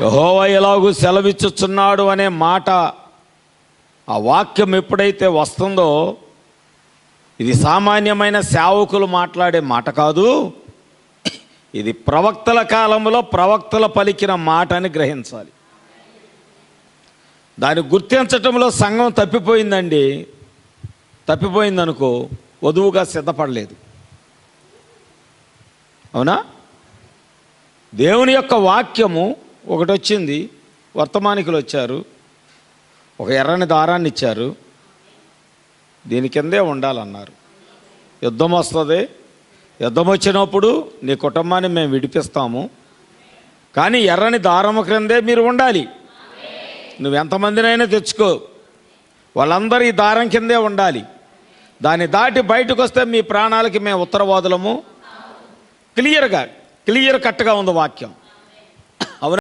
యెహోవా ఎలాగూ సెలవిచ్చుచున్నాడు అనే మాట ఆ వాక్యం ఎప్పుడైతే వస్తుందో ఇది సామాన్యమైన సేవకులు మాట్లాడే మాట కాదు. ఇది ప్రవక్తల కాలంలో ప్రవక్తల పలికిన మాట అని గ్రహించాలి. దాన్ని గుర్తించటంలో సంఘం తప్పిపోయిందండి. తప్పిపోయిందనుకో వధువుగా సిద్ధపడలేదు. అవునా? దేవుని యొక్క వాక్యము ఒకటి వచ్చింది వర్తమానికులు వచ్చారు ఒక ఎర్రని దారాన్ని ఇచ్చారు దీని కిందే ఉండాలన్నారు. యుద్ధం వస్తుంది యుద్ధం వచ్చినప్పుడు నీ కుటుంబాన్ని మేము విడిపిస్తాము కానీ ఎర్రని దారము క్రిందే మీరు ఉండాలి. నువ్వు ఎంతమందినైనా తెచ్చుకో వాళ్ళందరూ ఈ దారం కిందే ఉండాలి. దాన్ని దాటి బయటకు వస్తే మీ ప్రాణాలకి మేము ఉత్తరవాదులము. క్లియర్గా క్లియర్ కట్గా ఉంది వాక్యం.